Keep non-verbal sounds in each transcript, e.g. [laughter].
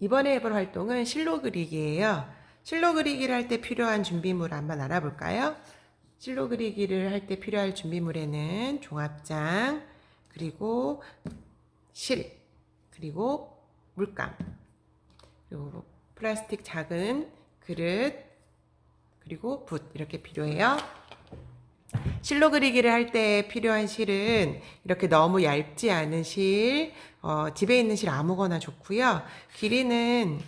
이번에 해볼 활동은 실로 그리기예요. 실로 그리기를 할 때 필요한 준비물 한번 알아볼까요? 실로 그리기를 할 때 필요할 준비물에는 종합장, 그리고 실, 그리고 물감, 그리고 플라스틱 작은 그릇, 그리고 붓 이렇게 필요해요. 실로 그리기를 할 때 필요한 실은 이렇게 너무 얇지 않은 실, 어, 집에 있는 실 아무거나 좋고요. 길이는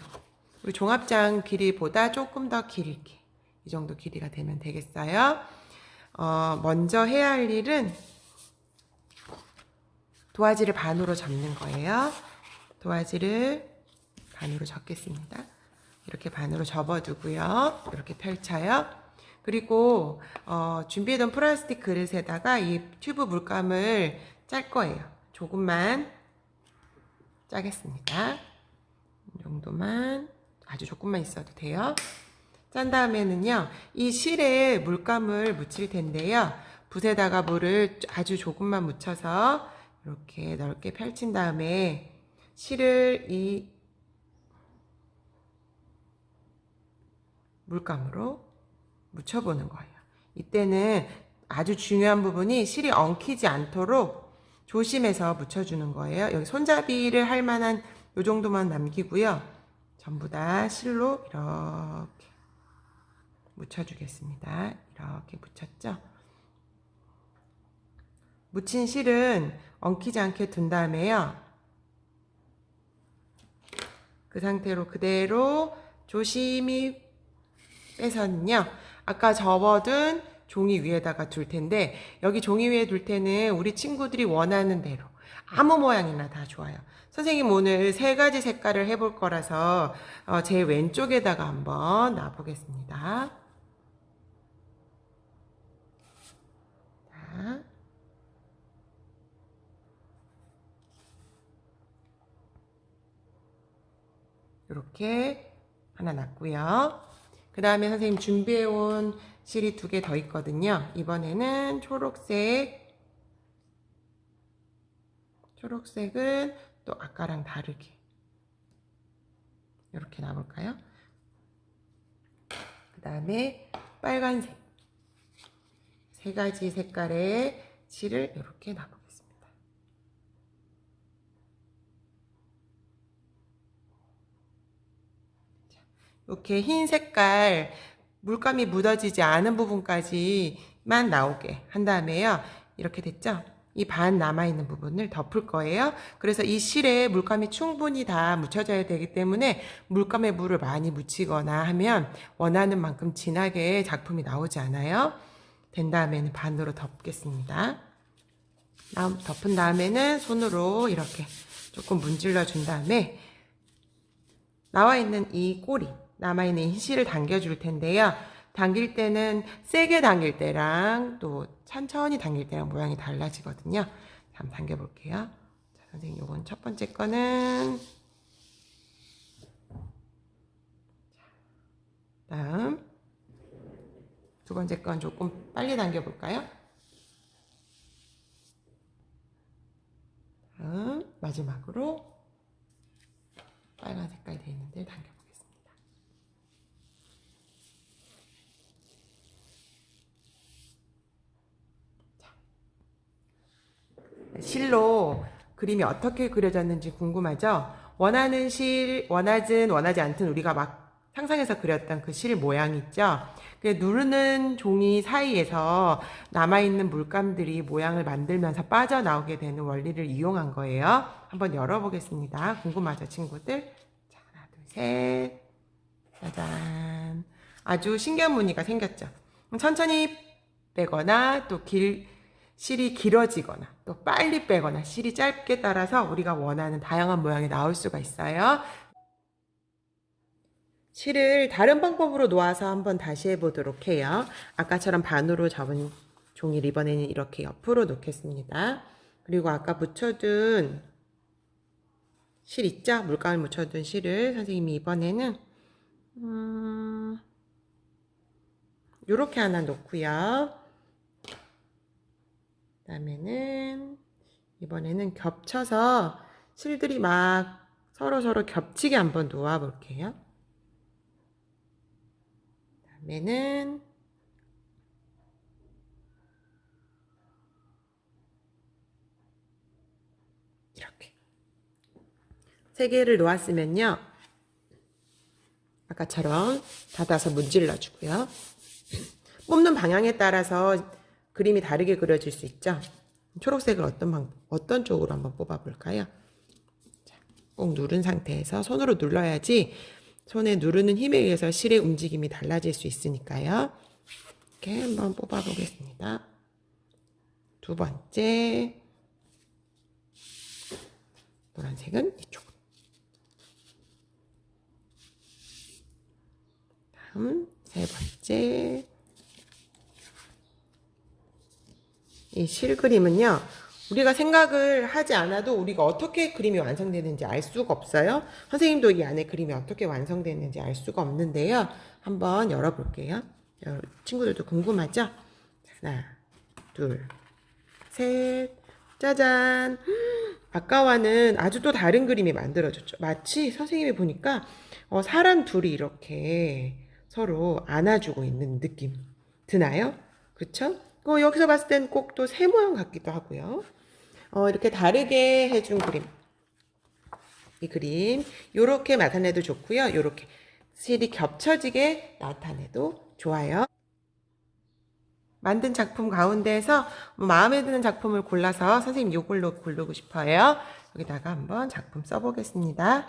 우리 종합장 길이보다 조금 더 길게 이 정도 길이가 되면 되겠어요. 어, 먼저 해야 할 일은 도화지를 반으로 접는 거예요. 도화지를 반으로 접겠습니다. 이렇게 반으로 접어두고요. 이렇게 펼쳐요. 그리고 어, 준비해둔 플라스틱 그릇에다가 이 튜브 물감을 짤 거예요. 조금만 짜겠습니다. 이 정도만 아주 조금만 있어도 돼요. 짠 다음에는요, 이 실에 물감을 묻힐 텐데요. 붓에다가 물을 아주 조금만 묻혀서 이렇게 넓게 펼친 다음에 실을 이 물감으로 묻혀보는 거예요. 이때는 아주 중요한 부분이 실이 엉키지 않도록 조심해서 묻혀주는 거예요. 여기 손잡이를 할 만한 요 정도만 남기고요. 전부 다 실로 이렇게 묻혀주겠습니다. 이렇게 묻혔죠? 묻힌 실은 엉키지 않게 둔 다음에요. 그 상태로 그대로 조심히 빼서는요. 아까 접어둔 종이 위에다가 둘 텐데 여기 종이 위에 둘 때는 우리 친구들이 원하는 대로 아무 모양이나 다 좋아요. 선생님 오늘 세 가지 색깔을 해볼 거라서 어, 제 왼쪽에다가 한번 놔보겠습니다. 자. 이렇게 하나 놨고요. 그 다음에 선생님 준비해온 실이 두 개 더 있거든요. 이번에는 초록색. 초록색은 또 아까랑 다르게. 이렇게 놔볼까요? 그 다음에 빨간색. 세 가지 색깔의 실을 이렇게 놔보겠습니다. 이렇게 흰 색깔 물감이 묻어지지 않은 부분까지만 나오게 한 다음에요. 이렇게 됐죠? 이 반 남아있는 부분을 덮을 거예요. 그래서 이 실에 물감이 충분히 다 묻혀져야 되기 때문에 물감에 물을 많이 묻히거나 하면 원하는 만큼 진하게 작품이 나오지 않아요. 된 다음에는 반으로 덮겠습니다. 덮은 다음에는 손으로 이렇게 조금 문질러 준 다음에 나와 있는 이 꼬리, 남아있는 이 실을 당겨줄 텐데요. 당길 때는 세게 당길 때랑 또 천천히 당길 때랑 모양이 달라지거든요. 한번 당겨볼게요. 자, 선생님, 요건 첫 번째 거는 자, 다음 두 번째 건 조금 빨리 당겨볼까요? 다음 마지막으로 빨간 색깔 되어 있는데 당겨보겠습니다. 자, 실로 그림이 어떻게 그려졌는지 궁금하죠? 원하는 실, 원하든 원하지 않든 우리가 막 상상해서 그렸던 그 실 모양 있죠? 그 누르는 종이 사이에서 남아있는 물감들이 모양을 만들면서 빠져나오게 되는 원리를 이용한 거예요. 한번 열어보겠습니다. 궁금하죠, 친구들? 자, 하나, 둘, 셋. 짜잔. 아주 신기한 무늬가 생겼죠. 천천히 빼거나 또 길, 실이 길어지거나 또 빨리 빼거나 실이 짧게 따라서 우리가 원하는 다양한 모양이 나올 수가 있어요. 실을 다른 방법으로 놓아서 한번 다시 해보도록 해요. 아까처럼 반으로 접은 종이 리본에는 이렇게 옆으로 놓겠습니다. 그리고 아까 묻혀둔 실 있죠? 물감을 묻혀둔 실을 선생님이 이번에는 음, 요렇게 하나 놓고요. 그다음에는 이번에는 겹쳐서 실들이 막 서로 서로 겹치게 한번 놓아 볼게요. 다음에는 이렇게 세 개를 놓았으면요. 아까처럼 닫아서 문질러 주고요. [laughs] 뽑는 방향에 따라서 그림이 다르게 그려질 수 있죠. 초록색을 어떤 방, 어떤 쪽으로 한번 뽑아 볼까요? 자, 꼭 누른 상태에서 손으로 눌러야지 손에 누르는 힘에 의해서 실의 움직임이 달라질 수 있으니까요. 이렇게 한번 뽑아 보겠습니다. 두 번째 노란색은 이쪽. 다음 세 번째 이 실 그림은요. 우리가 생각을 하지 않아도 우리가 어떻게 그림이 완성되는지 알 수가 없어요. 선생님도 이 안에 그림이 어떻게 완성되는지 알 수가 없는데요. 한번 열어볼게요. 여- 친구들도 궁금하죠? 하나, 둘, 셋, 짜잔. 아까와는 아주 또 다른 그림이 만들어졌죠. 마치 선생님이 보니까 어, 사람 둘이 이렇게 서로 안아주고 있는 느낌 드나요? 그쵸? 어, 여기서 봤을 땐 꼭 또 새 모양 같기도 하고요. 어, 이렇게 다르게 해준 그림. 이 그림 요렇게 나타내도 좋고요. 요렇게 실이 겹쳐지게 나타내도 좋아요. 만든 작품 가운데에서 마음에 드는 작품을 골라서 선생님 요걸로 고르고 싶어요. 여기다가 한번 작품 써보겠습니다.